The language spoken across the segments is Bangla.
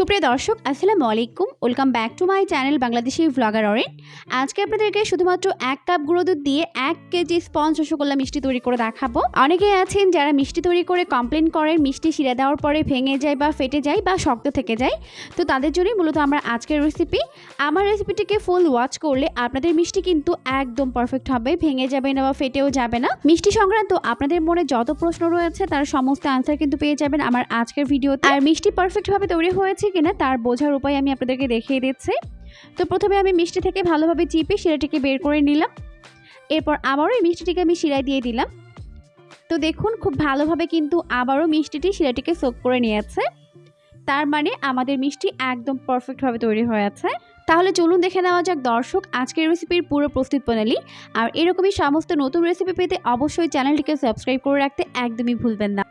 সুপ্রিয় দর্শক, আসসালামু আলাইকুম। Welcome back to my channel Bangladeshi vlogger Oren. আজকে আপনাদেরকে শুধুমাত্র এক কাপ গুঁড়ো দুধ দিয়ে এক কেজি স্পঞ্জ রসগোল্লা মিষ্টি তৈরি করে দেখাবো। অনেকেই আছেন যারা মিষ্টি তৈরি করে কমপ্লেন করেন, মিষ্টি শিরা দেওয়ার পরে ভেঙে যায় বা ফেটে যায় বা শক্ত থেকে যায়। তো তাদের জন্যই মূলত আমরা আজকের রেসিপি আমার রেসিপিটিকে ফুল ওয়াচ করলে আপনাদের মিষ্টি কিন্তু একদম পারফেক্ট হবে, ভেঙে যাবে না বা ফেটেও যাবে না। মিষ্টি সংক্রান্ত আপনাদের মনে যত প্রশ্ন রয়েছে, তার সমস্ত আনসার কিন্তু পেয়ে যাবেন আমার আজকের ভিডিওতে আর মিষ্টি পারফেক্টভাবে তৈরি হয়েছে কিনা তার বোঝার উপায় আমি আপনাদেরকে দেখিয়ে দিচ্ছি। তো প্রথমে আমি মিষ্টি থেকে ভালোভাবে চিপে শিরাটিকে বের করে নিলাম। এরপর আবারও এই মিষ্টিটিকে আমি শিরায় দিয়ে দিলাম। তো দেখুন, খুব ভালোভাবে কিন্তু আবারও মিষ্টিটি শিরাটিকে সোক করে নিয়েছে। তার মানে আমাদের মিষ্টি একদম পারফেক্টভাবে তৈরি হয়ে আছে। তাহলে চলুন দেখে নেওয়া যাক, দর্শক, আজকের রেসিপির পুরো প্রস্তুত প্রণালী। আর এরকমই সমস্ত নতুন রেসিপি পেতে অবশ্যই চ্যানেলটিকে সাবস্ক্রাইব করে রাখতে একদমই ভুলবেন না।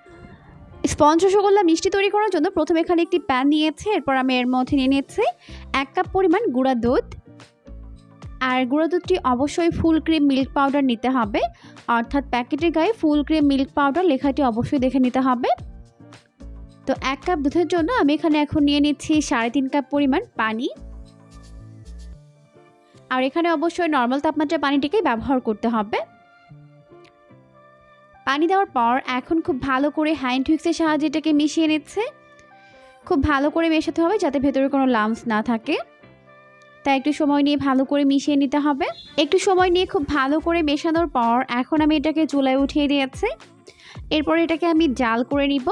স্পঞ্জ রসগোল্লা মিষ্টি তৈরি করার জন্য প্রথমে এখানে একটি প্যান নিয়েছে, এরপর আমি এর মধ্যে নিয়ে নিয়েছি এক কাপ পরিমাণ গুঁড়া দুধ। আর গুঁড়া দুধটি অবশ্যই ফুল ক্রিম মিল্ক পাউডার নিতে হবে, অর্থাৎ প্যাকেটের গায়ে ফুল ক্রিম মিল্ক পাউডার লেখাটি অবশ্যই দেখে নিতে হবে। তো এক কাপ দুধের জন্য আমি এখানে এখন নিয়ে নিচ্ছি সাড়ে তিন কাপ পরিমাণ পানি। আর এখানে অবশ্যই নর্মাল তাপমাত্রার পানিটিকেই ব্যবহার করতে হবে। পানি দেওয়ার পর এখন খুব ভালো করে হ্যান্ড হুইক্সের সাহায্যে এটাকে মিশিয়ে নিচ্ছে। খুব ভালো করে মেশাতে হবে যাতে ভেতরে কোনো লামস না থাকে। তাই একটু সময় নিয়ে ভালো করে মিশিয়ে নিতে হবে। একটু সময় নিয়ে খুব ভালো করে মেশানোর পর এখন আমি এটাকে চুলায় উঠিয়ে দিয়েছি। এরপর এটাকে আমি জাল করে নিব।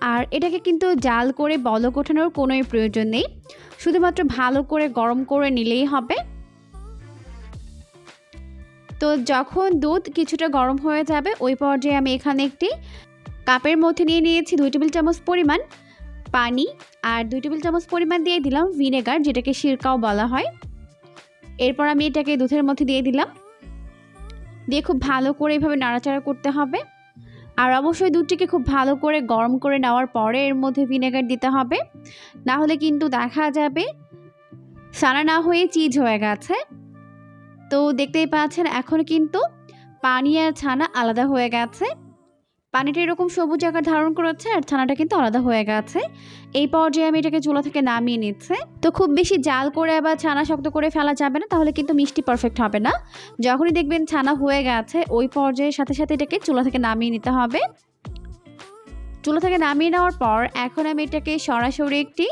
আর এটাকে কিন্তু জাল করে বলক ওঠানোর কোনোই প্রয়োজন নেই। শুধুমাত্র ভালো করে গরম করে নিলেই হবে। তো যখন দুধ কিছুটা গরম হয়ে যাবে, ওই পর্যায়ে আমি এখানে একটি কাপের মধ্যে নিয়ে নিয়েছি দুই টেবিল চামচ পরিমাণ পানি আর দুই টেবিল চামচ পরিমাণ দিয়ে দিলাম ভিনেগার, যেটাকে সিরকাও বলা হয়। এরপর আমি এটাকে দুধের মধ্যে দিয়ে দিলাম। দিয়ে খুব ভালো করে এভাবে নাড়াচাড়া করতে হবে। আর অবশ্যই দুধটিকে খুব ভালো করে গরম করে নেওয়ার পরে এর মধ্যে ভিনেগার দিতে হবে। না হলে কিন্তু দেখা যাবে সানা না হয়ে চিজ হয়ে গেছে। তো দেখতেই পাচ্ছেন, এখন কিন্তু পানি আর ছানা আলাদা হয়ে গেছে। পানিটা এরকম সবুজ আকার ধারণ করেছে আর ছানাটা কিন্তু আলাদা হয়ে গেছে। এই পর্যায়ে আমি এটাকে চুলা থেকে নামিয়ে নিচ্ছে। তো খুব বেশি জাল করে আবার ছানা শক্ত করে ফেলা যাবে না, তাহলে কিন্তু মিষ্টি পারফেক্ট হবে না। যখনই দেখবেন ছানা হয়ে গেছে, ওই পর্যায়ের সাথে সাথে এটাকে চুলা থেকে নামিয়ে নিতে হবে। চুলা থেকে নামিয়ে নেওয়ার পর এখন আমি এটাকে সরাসরি একটি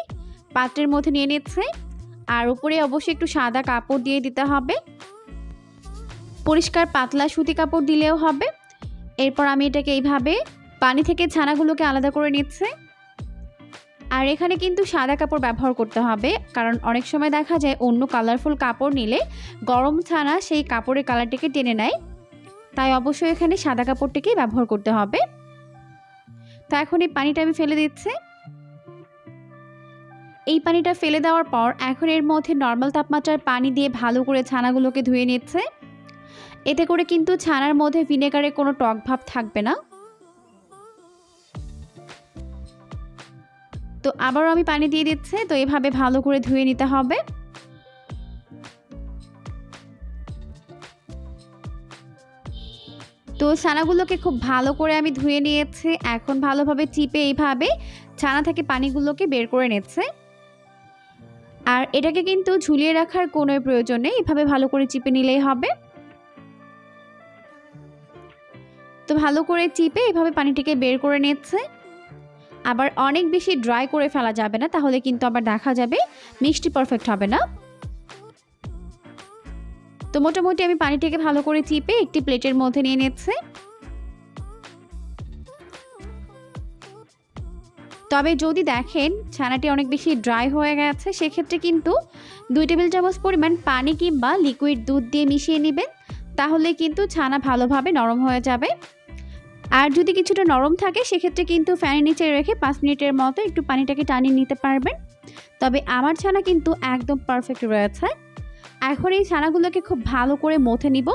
পাত্রের মধ্যে নিয়ে নিচ্ছে। আর উপরে অবশ্যই একটু সাদা কাপড় দিয়ে দিতে হবে। পরিষ্কার পাতলা সুতি কাপড় দিলেও হবে। এরপর আমি এটাকে এইভাবে পানি থেকে ছানাগুলোকে আলাদা করে নিচ্ছে। আর এখানে কিন্তু সাদা কাপড় ব্যবহার করতে হবে, কারণ অনেক সময় দেখা যায় অন্য কালারফুল কাপড় নিলে গরম ছানা সেই কাপড়ের কালারটিকে টেনে নেয়। তাই অবশ্যই এখানে সাদা কাপড়টিকেই ব্যবহার করতে হবে। তো এখন এই পানিটা আমি ফেলে দিচ্ছি। এই পানিটা ফেলে দেওয়ার পর এখন এর মধ্যে নর্মাল তাপমাত্রার পানি দিয়ে ভালো করে ছানাগুলোকে ধুয়ে নিচ্ছে। এতে করে কিন্তু ছানার মধ্যে ভিনেগারের কোনো টক ভাব থাকবে না। তো আবারও আমি পানি দিয়ে দিচ্ছে, তো এভাবে ভালো করে ধুয়ে নিতে হবে। তো ছানাগুলোকে খুব ভালো করে আমি ধুয়ে নিয়েছি, এখন ভালোভাবে চিপে এইভাবে ছানা থেকে পানিগুলোকে বের করে নিচ্ছে। আর এটাকে কিন্তু ঝুলিয়ে রাখার কোনো প্রয়োজন নেই, এভাবে ভালো করে চিপে নিলেই হবে। ভালো করে চিপে এভাবে পানিটিকে বের করে নিচ্ছে। আবার অনেক বেশি ড্রাই করে ফেলা যাবে না, তাহলে কিন্তু আবার দেখা যাবে মিষ্টি পারফেক্ট হবে না। তো মোটামুটি আমি পানিটিকে ভালো করে চিপে একটি প্লেটের মধ্যে নিয়ে নিচ্ছে। তবে যদি দেখেন ছানাটি অনেক বেশি ড্রাই হয়ে গেছে, সেক্ষেত্রে কিন্তু দুই টেবিল চামচ পরিমাণ পানি কিংবা লিকুইড দুধ দিয়ে মিশিয়ে নেবেন, তাহলে কিন্তু ছানা ভালোভাবে নরম হয়ে যাবে। আর যদি কিছুটা নরম থাকে, সেক্ষেত্রে কিন্তু ফ্যানের নিচে রেখে পাঁচ মিনিটের মতো একটু পানিটাকে টানিয়ে নিতে পারবেন। তবে আমার ছানা কিন্তু একদম পারফেক্ট রয়েছে। এখন এই ছানাগুলোকে খুব ভালো করে মথে নিব।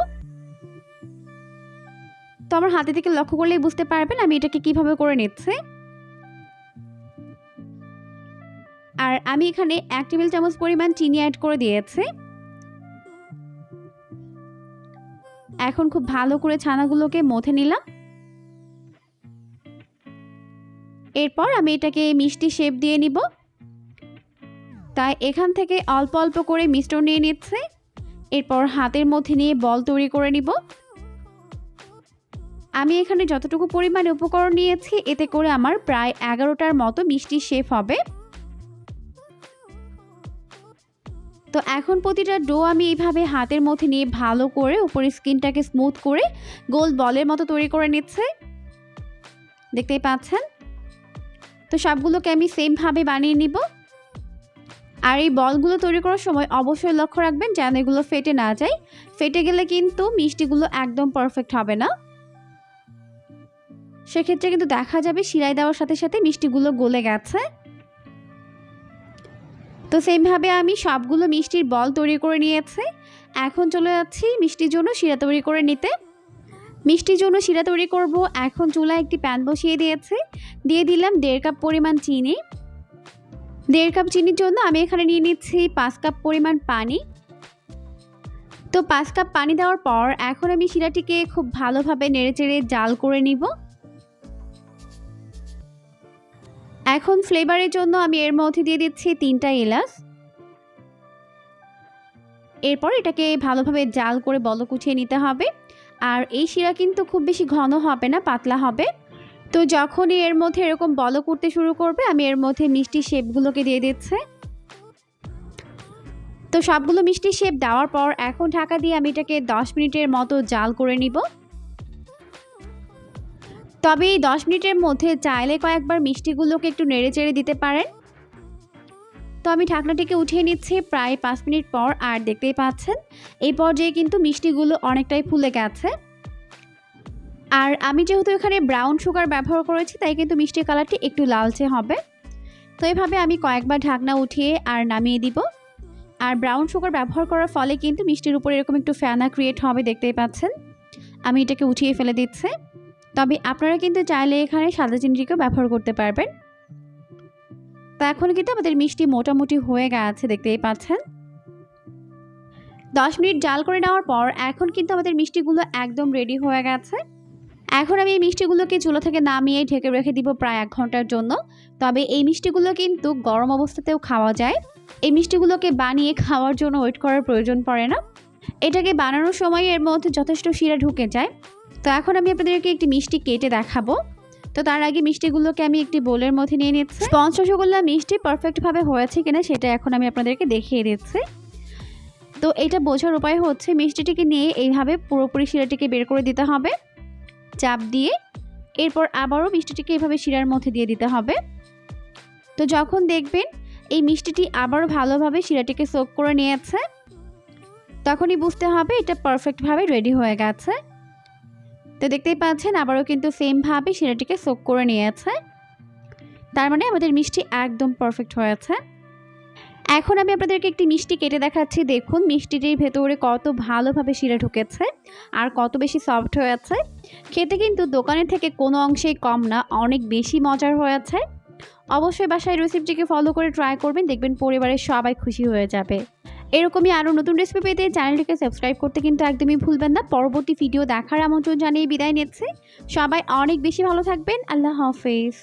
তো আমার হাতে থেকে লক্ষ্য করলেই বুঝতে পারবেন আমি এটাকে কীভাবে করে নিচ্ছি। আর আমি এখানে এক টেবিল চামচ পরিমাণ চিনি অ্যাড করে দিয়েছি। এখন খুব ভালো করে ছানাগুলোকে মথে নিলাম। এরপর আমি এটাকে মিষ্টি শেপ দিয়ে নিব। তাই এখান থেকে অল্প অল্প করে মিশ্রণ নিয়ে নিচ্ছে। এরপর হাতের মধ্যে নিয়ে বল তৈরি করে নিব। আমি এখানে যতটুকু পরিমাণে উপকরণ নিয়েছি, এতে করে আমার প্রায় এগারোটার মতো মিষ্টি শেপ হবে। তো এখন প্রতিটা ডো আমি এইভাবে হাতের মধ্যে নিয়ে ভালো করে উপরের স্কিনটাকে স্মুথ করে গোল বলের মতো তৈরি করে নিচ্ছে। দেখতেই পাচ্ছেন? তো সবগুলোকে আমি সেমভাবে বানিয়ে নিব। আর এই বলগুলো তৈরি করার সময় অবশ্যই লক্ষ্য রাখবেন যেন এগুলো ফেটে না যায়। ফেটে গেলে কিন্তু মিষ্টিগুলো একদম পারফেক্ট হবে না। সেক্ষেত্রে কিন্তু দেখা যাবে শিরায় দেওয়ার সাথে সাথে মিষ্টিগুলো গলে গেছে। তো সেমভাবে আমি সবগুলো মিষ্টির বল তৈরি করে নিয়েছি। এখন চলে যাচ্ছি মিষ্টির জন্য শিরা তৈরি করে নিতে। মিষ্টির জন্য শিরা তৈরি করব। এখন চুলায় একটি প্যান বসিয়ে দিয়েছি। দিয়ে দিলাম দেড় কাপ পরিমাণ চিনি। দেড় কাপ চিনির জন্য আমি এখানে নিয়ে নিচ্ছি পাঁচ কাপ পরিমাণ পানি। তো পাঁচ কাপ পানি দেওয়ার পর এখন আমি শিরাটিকে খুব ভালোভাবে নেড়েচেড়ে জাল করে নিব। এখন ফ্লেভারের জন্য আমি এর মধ্যে দিয়ে দিচ্ছি তিনটা এলাচ। এরপর এটাকে ভালোভাবে জাল করে বলক উঠিয়ে নিতে হবে। আর এই শিরা কিন্তু খুব বেশি ঘন হবে না, পাতলা হবে। তো যখনই এর মধ্যে এরকম বলক করতে শুরু করবে, আমি এর মধ্যে মিষ্টি শেপগুলোকে দিয়ে দিচ্ছে। তো সবগুলো মিষ্টি শেপ দেওয়ার পর এখন ঢাকা দিয়ে আমি এটাকে দশ মিনিটের মতো জাল করে নিব। তবে এই দশ মিনিটের মধ্যে চাইলে কয়েকবার মিষ্টিগুলোকে একটু নেড়ে চেড়ে দিতে পারেন। তো আমি ঢাকনাটিকে উঠিয়ে নিচ্ছি প্রায় পাঁচ মিনিট পর, আর দেখতেই পাচ্ছেন, এই পর্যায়ে কিন্তু মিষ্টিগুলো অনেকটাই ফুলে গেছে। আর আমি যেহেতু এখানে ব্রাউন সুগার ব্যবহার করেছি, তাই কিন্তু মিষ্টির কালারটি একটু লালচে হবে। তো এইভাবে আমি কয়েকবার ঢাকনা উঠিয়ে আর নামিয়ে দিব। আর ব্রাউন সুগার ব্যবহার করার ফলে কিন্তু মিষ্টির উপর এরকম একটু ফ্যানা ক্রিয়েট হবে, দেখতেই পাচ্ছেন। আমি এটাকে উঠিয়ে ফেলে দিচ্ছি। তবে আপনারা কিন্তু চাইলে এখানে সাদা চিনিটিকেও ব্যবহার করতে পারবেন। তো এখন কিন্তু আমাদের মিষ্টি মোটামুটি হয়ে গেছে, দেখতেই পাচ্ছেন। দশ মিনিট জাল করে নেওয়ার পর এখন কিন্তু আমাদের মিষ্টিগুলো একদম রেডি হয়ে গেছে। এখন আমি এই মিষ্টিগুলোকে চুলো থেকে নামিয়ে ঢেকে রেখে দিব প্রায় এক ঘণ্টার জন্য। তবে এই মিষ্টিগুলো কিন্তু গরম অবস্থাতেও খাওয়া যায়। এই মিষ্টিগুলোকে বানিয়ে খাওয়ার জন্য ওয়েট করার প্রয়োজন পড়ে না। এটাকে বানানোর সময় এর মধ্যে যথেষ্ট শিরা ঢুকে যায়। তো এখন আমি আপনাদেরকে একটি মিষ্টি কেটে দেখাবো। তো তার আগে মিষ্টিগুলোকে আমি একটি বোলের মধ্যে নিয়ে নিচ্ছি। স্পঞ্জ রসগোল্লা মিষ্টি পারফেক্টভাবে হয়েছে কিনা সেটা এখন আমি আপনাদেরকে দেখিয়ে দিচ্ছি। তো এটা বোঝার উপায় হচ্ছে মিষ্টিটিকে নিয়ে এইভাবে পুরোপুরি শিরাটিকে বের করে দিতে হবে। চাপ দিয়ে এরপর আবারও মিষ্টিটিকে এভাবে শিরার মধ্যে দিয়ে দিতে হবে। তো যখন দেখবেন এই মিষ্টিটি আবারও ভালোভাবে শিরাটিকে সোক করে নিয়েছে, তখনই বুঝতে হবে এটা পারফেক্টভাবে রেডি হয়ে গেছে। তো দেখতেই পাচ্ছেন আবারও কিন্তু সেমভাবে শিরাটিকে সোক করে নিয়েছে। তার মানে আমাদের মিষ্টি একদম পারফেক্ট হয়েছে। এখন আমি আপনাদেরকে একটি মিষ্টি কেটে দেখাচ্ছি। দেখুন, মিষ্টিটির ভেতরে কত ভালোভাবে শিরা ঢুকেছে আর কত বেশি সফট হয়েছে। খেতে কিন্তু দোকানের থেকে কোনো অংশেই কম না, অনেক বেশি মজার হয়েছে। অবশ্যই বাসায় রেসিপিটিকে ফলো করে ট্রাই করবেন, দেখবেন পরিবারের সবাই খুশি হয়ে যাবে। এরকমই আরও নতুন রেসিপি পেতে চ্যানেলটিকে সাবস্ক্রাইব করতে কিন্তু একদমই ভুলবেন না। পরবর্তী ভিডিও দেখার আমন্ত্রণ জানিয়ে বিদায় নিচ্ছে। সবাই অনেক বেশি ভালো থাকবেন। আল্লাহ হাফেজ।